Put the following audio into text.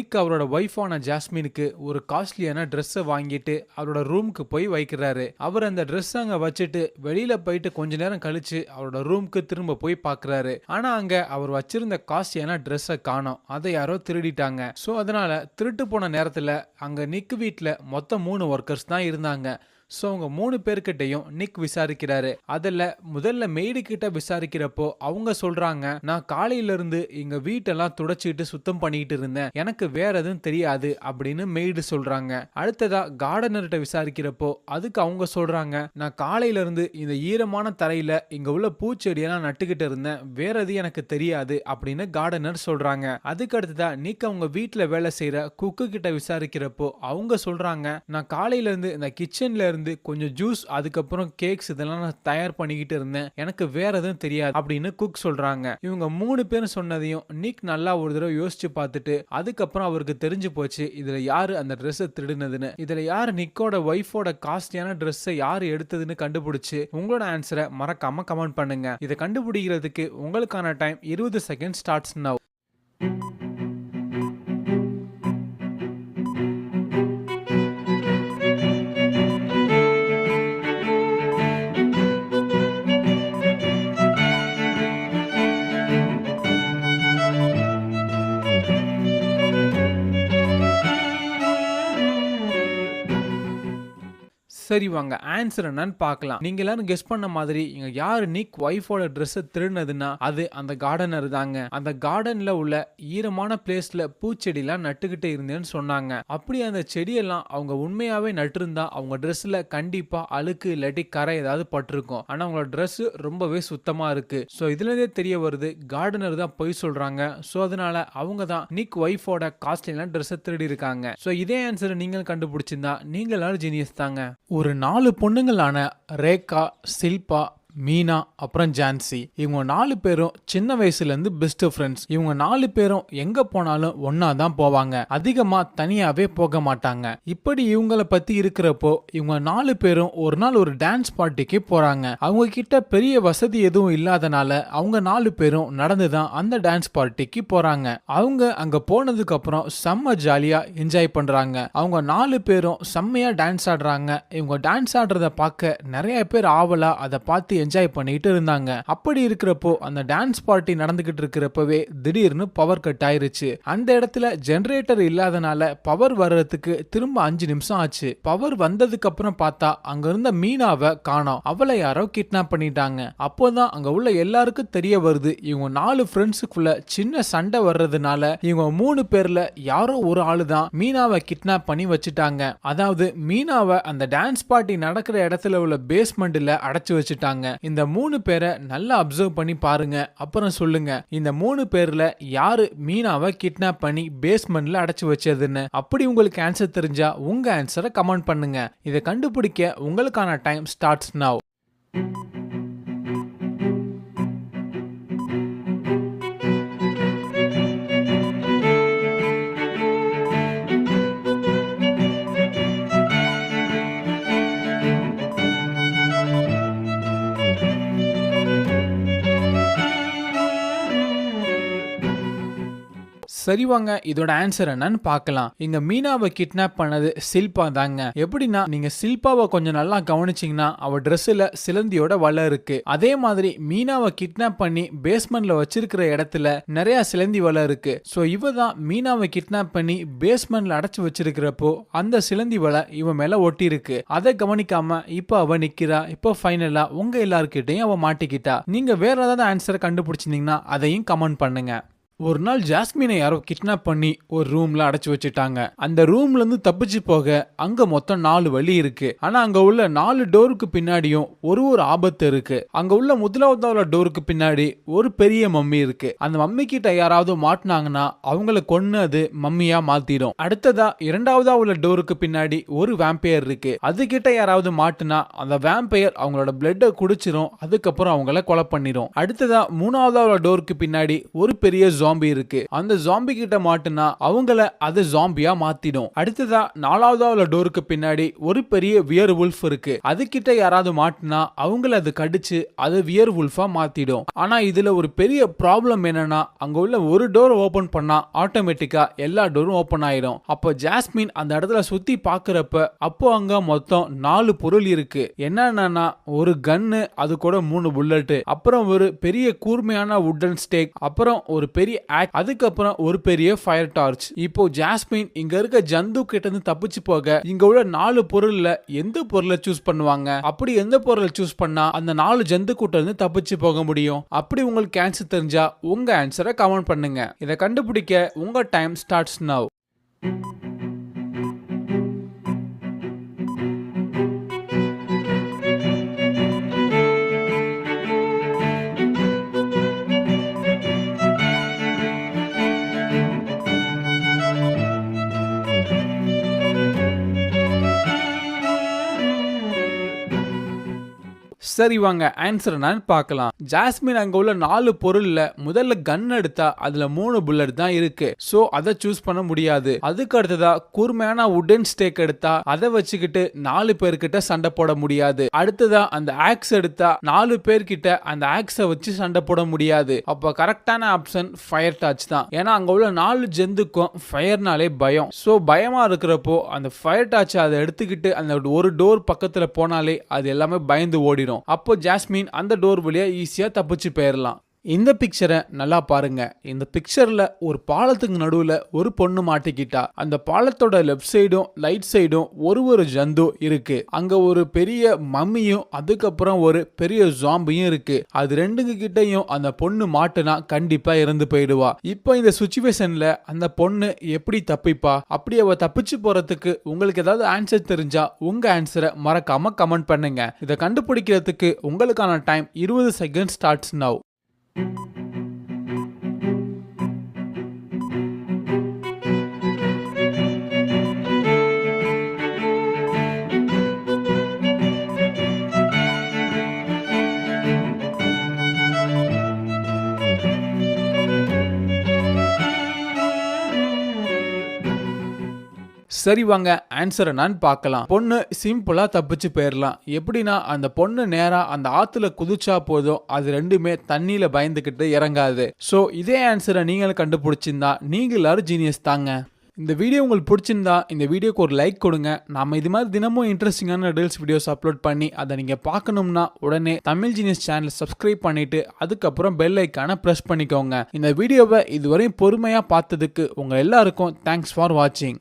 நிக் அவரோட ஒய்ஃபான ஜாஸ்மினுக்கு ஒரு காஸ்ட்லியான ட்ரெஸ்ஸை வாங்கிட்டு அவரோட ரூமுக்கு போய் வைக்கிறாரு. அவர் அந்த ட்ரெஸ் அங்க வச்சுட்டு வெளியில போயிட்டு கொஞ்ச நேரம் கழிச்சு அவரோட ரூமுக்கு திரும்ப போய் பாக்குறாரு. ஆனா அங்க அவர் வச்சிருந்த காஸ்ட்லியான ட்ரெஸ்ஸை காணோம். அதை யாரோ திருடிட்டாங்க. ஸோ அதனால திருட்டு போன நேரத்துல அங்க நிக் வீட்டில் மொத்தம் மூணு ஒர்க்கர்ஸ் தான் இருந்தாங்க. ஸோ அவங்க மூணு பேர்கிட்டையும் நிக் விசாரிக்கிறாரு. அதில் முதல்ல மெய்டு கிட்ட விசாரிக்கிறப்போ அவங்க சொல்றாங்க நான் காலையில இருந்து எங்க வீட்டெல்லாம் துடைச்சிட்டு சுத்தம் பண்ணிட்டு இருந்தேன். எனக்கு வேற எதுவும் தெரியாது அப்படின்னு மெய்டு சொல்றாங்க. அடுத்ததா கார்டனர்கிட்ட விசாரிக்கிறப்போ அதுக்கு அவங்க சொல்றாங்க நான் காலையில இருந்து இந்த ஈரமான தரையில இங்க உள்ள பூச்செடியெல்லாம் நட்டுக்கிட்டு இருந்தேன். வேற எதுவும் எனக்கு தெரியாது அப்படின்னு கார்டனர் சொல்றாங்க. அதுக்கு அடுத்ததா நீக்க அவங்க வீட்டுல வேலை செய்யற குக்கு கிட்ட விசாரிக்கிறப்போ அவங்க சொல்றாங்க நான் காலையில இருந்து இந்த கிச்சன்ல இருந்து கொஞ்சம் ஜூஸ் அதுக்கப்புறம் கேக்ஸ் இதெல்லாம் நான் தயார் பண்ணிக்கிட்டு இருந்தேன். எனக்கு வேற எதுவும் தெரியாது அப்படின்னு குக் சொல்றாங்க. இவங்க மூணு பேரும் சொன்னதையும் நிக் நல்லா ஒரு தடவை யோசிச்சு பார்த்துட்டு அதுக்கப்புறம் அவருக்கு தெரிஞ்சு போச்சு இதுல யாரு அந்த ட்ரெஸ்ஸை திருடுனதுன்னு. இதுல யாரு நிக்கோட ஒய்ஃபோட காஸ்ட்லியான ட்ரெஸ்ஸை யாரு எடுத்ததுன்னு கண்டுபிடிச்சு உங்களோட ஆன்சரை மறக்காம கமெண்ட் பண்ணுங்க. இதை கண்டுபிடிக்கிறதுக்கு உங்களுக்கான டைம் இருபது செகண்ட் ஸ்டார்ட்ஸ் நவ் சரி வாங்க ஆன்சர் என்னன்னு பார்க்கலாம். நீங்க எல்லாரும் கெஸ் பண்ண மாதிரி இங்க யாரு நிக் ஒய்ஃபோட ட்ரெஸ்ஸை திருடினதுன்னா அது அந்த கார்டனர் தாங்க. அந்த கார்டன்ல உள்ள ஈரமான பிளேஸ்ல பூச்செடிலாம் நட்டுக்கிட்டு இருந்தேன்னு சொன்னாங்க. அப்படி அந்த செடியெல்லாம் அவங்க உண்மையாவே நட்டிருந்தா அவங்க ட்ரெஸ்ல கண்டிப்பா அழுக்கு இல்லாட்டி கரை ஏதாவது பட்டிருக்கும். ஆனா அவங்களோட ட்ரெஸ் ரொம்பவே சுத்தமா இருக்கு. ஸோ இதுல இருந்தே தெரிய வருது கார்டனர் தான் பொய் சொல்றாங்க. ஸோ அதனால அவங்க தான் நிக் ஒய்ஃபோட காஸ்ட்லாம் ட்ரெஸ்ஸை திருடி இருக்காங்க ஸோ இதே ஆன்சரை நீங்கள் கண்டுபிடிச்சிருந்தா நீங்க எல்லாரும் ஜீனியஸ் தாங்க. ஒரு நாலு பொண்ணுங்களான ரேகா சில்பா மீனா அப்புறம் ஜான்சி. இவங்க நாலு பேரும் சின்ன வயசுலேருந்து பெஸ்ட் ஃப்ரெண்ட்ஸ் இவங்க நாலு பேரும் எங்கே போனாலும் ஒன்னா தான் போவாங்க. அதிகமாக தனியாகவே போக மாட்டாங்க. இப்படி இவங்கள பற்றி இருக்கிறப்போ இவங்க நாலு பேரும் ஒரு நாள் ஒரு டான்ஸ் பார்ட்டிக்கு போகிறாங்க அவங்க கிட்ட பெரிய வசதி எதுவும் இல்லாதனால அவங்க நாலு பேரும் நடந்து தான் அந்த டான்ஸ் பார்ட்டிக்கு போகிறாங்க அவங்க அங்கே போனதுக்கு அப்புறம் செம்ம ஜாலியாக என்ஜாய் பண்ணுறாங்க அவங்க நாலு பேரும் செம்மையாக டான்ஸ் ஆடுறாங்க. இவங்க டான்ஸ் ஆடுறத பார்க்க நிறைய பேர் ஆவலாக அதை பார்த்து என்ஜாய் பண்ணிட்டு இருந்தாங்க. அப்படி இருக்கிறப்போ அந்த டான்ஸ் பார்ட்டி நடந்துகிட்டு இருக்கிறப்பவே திடீர்னு பவர் கட் ஆயிருச்சு. அந்த இடத்துல ஜெனரேட்டர் இல்லாதனால பவர் வர்றதுக்கு திரும்ப அஞ்சு நிமிஷம் ஆச்சு. பவர் வந்ததுக்கு அப்புறம் பார்த்தா அங்க இருந்த மீனாவை காணோம். அவளை யாரோ கிட்னாப் பண்ணிட்டாங்க. அப்போதான் அங்க உள்ள எல்லாருக்கும் தெரிய வருது இவங்க நாலு ஃப்ரெண்ட்ஸுக்குள்ள சின்ன சண்டை வர்றதுனால இவங்க மூணு பேர்ல யாரோ ஒரு ஆளு தான் மீனாவை கிட்னாப் பண்ணி வச்சுட்டாங்க. அதாவது மீனாவை அந்த டான்ஸ் பார்ட்டி நடக்கிற இடத்துல உள்ள பேஸ்மெண்ட்ல அடைச்சு வச்சுட்டாங்க. இந்த மூணு பேரை நல்லா அப்சர்வ் பண்ணி பாருங்க. அப்புறம் சொல்லுங்க இந்த மூணு பேர்ல யாரு மீனாவை கிட்னாப் பண்ணி பேஸ்மெண்ட்ல அடைச்சு வச்சதுன்னு? அப்படி உங்களுக்கு ஆன்சர் தெரிஞ்சா உங்க ஆன்சரை கமெண்ட் பண்ணுங்க. இதை கண்டுபிடிக்க உங்களுக்கான டைம் ஸ்டார்ட்ஸ் நவ் சரி வாங்க இதோட ஆன்சர் என்னன்னு பார்க்கலாம். இங்க மீனாவை கிட்னாப் பண்ணது சில்பா தாங்க. எப்படின்னா நீங்க சில்பாவை கொஞ்சம் நல்லா கவனிச்சிங்கன்னா அவ ட்ரெஸ்ஸில் சிலந்தியோட வலை இருக்கு. அதே மாதிரி மீனாவை கிட்னாப் பண்ணி பேஸ்மெண்ட்ல வச்சிருக்கிற இடத்துல நிறைய சிலந்தி வலை இருக்கு. ஸோ இவ தான் மீனாவை கிட்னாப் பண்ணி பேஸ்மெண்ட்ல அடைச்சு வச்சிருக்கிறப்போ அந்த சிலந்தி வலை இவன் மேல ஒட்டி இருக்கு. அதை கவனிக்காம இப்போ அவ நிக்கிறா. இப்போ ஃபைனலா உங்க எல்லாருக்கிட்டையும் அவ மாட்டிக்கிட்டா. நீங்க வேற ஏதாவது ஆன்சரை கண்டுபிடிச்சிருந்தீங்கன்னா அதையும் கமெண்ட் பண்ணுங்க. ஒரு நாள் ஜாஸ்மினை யாரோ கிட்னாப் பண்ணி ஒரு ரூம்ல அடைச்சு வச்சுட்டாங்க. அந்த ரூம்ல இருந்து தப்பிச்சு போக அங்க மொத்தம் நாலு வழி இருக்கு. ஆனா அங்க உள்ள நாலு டோருக்கு பின்னாடியும் ஒரு ஒரு ஆபத்து இருக்கு. அங்க உள்ள முதலாவதாவுல டோருக்கு பின்னாடி ஒரு பெரிய மம்மி இருக்கு. அந்த மம்மி கிட்ட யாராவது மாட்டினாங்கன்னா அவங்கள கொன்னு அது மம்மியா மாத்திடும். அடுத்ததா இரண்டாவதா உள்ள டோருக்கு பின்னாடி ஒரு வேம்பையர் இருக்கு. அது கிட்ட யாராவது மாட்டுனா அந்த வேம்பையர் அவங்களோட பிளட்டை குடிச்சிரும் அதுக்கப்புறம் அவங்கள கொலை பண்ணிடும் அடுத்ததா மூணாவதா உள்ள டோருக்கு பின்னாடி ஒரு பெரிய ஜோ ஜாம்பி இருக்கு. அந்த ஜாம்பி கிட்ட மாட்டுனா அவங்கள அது ஜாம்பியா மாத்திடும். அடுத்ததா நாலாவதாவது டோருக்கு பின்னாடி ஒரு பெரிய வியர் உல்ஃப் இருக்கு. அது கிட்ட யாராவது மாட்டுனா அவங்கள அது கடிச்சு அது வியர் உல்ஃபா மாத்திடும். ஆனா இதுல ஒரு பெரிய ப்ராப்ளம் என்னன்னா அங்க உள்ள ஒரு டோர் ஓபன் பண்ணா ஆட்டோமேட்டிக்கா எல்லா டோரும் ஓபன் ஆயிடும். அப்போ ஜாஸ்மின் அந்த இடத்துல சுத்தி பாக்குறப்ப அப்போ அங்க மொத்தம் நாலு பொருள் இருக்கு. என்னன்னா ஒரு கன்னு அது கூட மூணு புல்லட் அப்புறம் ஒரு பெரிய கூர்மையான வுட்டன் ஸ்டேக் அப்புறம் ஒரு பெரிய அதுக்கப்புறம் ஒரு பெரிய ஃபயர் டார்ச் இப்போ ஜாஸ்மின் இங்க இருக்க ஜந்து கிட்ட இருந்து தப்பிச்சு போக இங்க உள்ள நாலு பொருள்ல எந்த பொருளை சூஸ் பண்ணுவாங்க? அப்படி எந்த பொருளை சூஸ் பண்ணா அந்த நாலு ஜந்து கூட்ட இருந்து தப்பிச்சு போக முடியும்? அப்படி உங்களுக்கு ஆன்சர் தெரிஞ்சா உங்க ஆன்சரை கமெண்ட் பண்ணுங்க. இதை கண்டுபிடிக்க உங்க டைம் ஸ்டார்ட்ஸ் நவ் சரி வாங்க ஆன்சர் என்னன்னு பார்க்கலாம். ஜாஸ்மின் அங்க உள்ள நாலு பொருள்ல முதல்ல கன் எடுத்தா அதுல மூணு புல்லட் தான் இருக்கு. சோ அதை சூஸ் பண்ண முடியாது. அதுக்கு அடுத்ததா கூர்மையான உடன் ஸ்டேக் எடுத்தா அதை வச்சுக்கிட்டு நாலு பேர்கிட்ட சண்டை போட முடியாது. அடுத்ததா அந்த ஆக்ஸ் எடுத்தா நாலு பேர்கிட்ட அந்த ஆக்ஸை வச்சு சண்டை போட முடியாது. அப்ப கரெக்டான ஆப்ஷன் ஃபயர் டாச் தான். ஏன்னா அங்க உள்ள நாலு ஜெந்துக்கும் ஃபயர்னாலே பயம். சோ பயமா இருக்கிறப்போ அந்த ஃபயர் டாச் அதை எடுத்துக்கிட்டு அந்த ஒரு டோர் பக்கத்துல போனாலே அது எல்லாமே பயந்து ஓடிடும் அப்போ ஜாஸ்மின் அந்த டோர் வழியா ஈஸியா தப்பிச்சு போயிடலாம் இந்த பிக்சரை நல்லா பாருங்க. இந்த பிக்சர்ல ஒரு பாலத்துக்கு நடுவுல ஒரு பொண்ணு மாட்டிக்கிட்டா. அந்த பாலத்தோட லெஃப்ட் சைடும் ரைட் சைடும் ஒரு ஒரு ஜந்து இருக்கு. அங்க ஒரு பெரிய மம்மியும் அதுக்கப்புறம் ஒரு பெரிய ஜாம்பியும் இருக்கு. அது ரெண்டுங்க கிட்டையும் அந்த பொண்ணு மாட்டுனா கண்டிப்பா இறந்து போயிடுவா. இப்போ இந்த சுச்சுவேஷன்ல அந்த பொண்ணு எப்படி தப்பிப்பா? அப்படி அவ தப்பிச்சு போறதுக்கு உங்களுக்கு ஏதாவது ஆன்சர் தெரிஞ்சா உங்க ஆன்சரை மறக்காம கமெண்ட் பண்ணுங்க. இதை கண்டுபிடிக்கிறதுக்கு உங்களுக்கான டைம் இருபது second starts now Thank you. சரி வாங்க ஆன்சர் என்னன்னு பார்க்கலாம். பொண்ணு சிம்பிளா தப்பிச்சு போயிடலாம் எப்படின்னா அந்த பொண்ணு நேரா அந்த ஆத்துல குதிச்சா போதும். அது ரெண்டுமே தண்ணியில பயந்துக்கிட்டு இறங்காது. ஸோ இதே ஆன்சரை நீங்களும் கண்டுபிடிச்சிருந்தா நீங்க எல்லாரும் ஜீனியஸ் தாங்க. இந்த வீடியோ உங்களுக்கு பிடிச்சிருந்தா இந்த வீடியோக்கு ஒரு லைக் கொடுங்க. நம்ம இது மாதிரி தினமும் இன்ட்ரெஸ்டிங்கான ரீல்ஸ் வீடியோஸ் அப்லோட் பண்ணி அதை நீங்கள் பார்க்கணும்னா உடனே தமிழ் ஜீனியஸ் சேனல் சப்ஸ்கிரைப் பண்ணிட்டு அதுக்கப்புறம் பெல் ஐக்கான ப்ரெஸ் பண்ணிக்கோங்க. இந்த வீடியோவை இதுவரையும் பொறுமையாக பார்த்ததுக்கு உங்கள் எல்லாருக்கும் தேங்க்ஸ் ஃபார் வாட்சிங்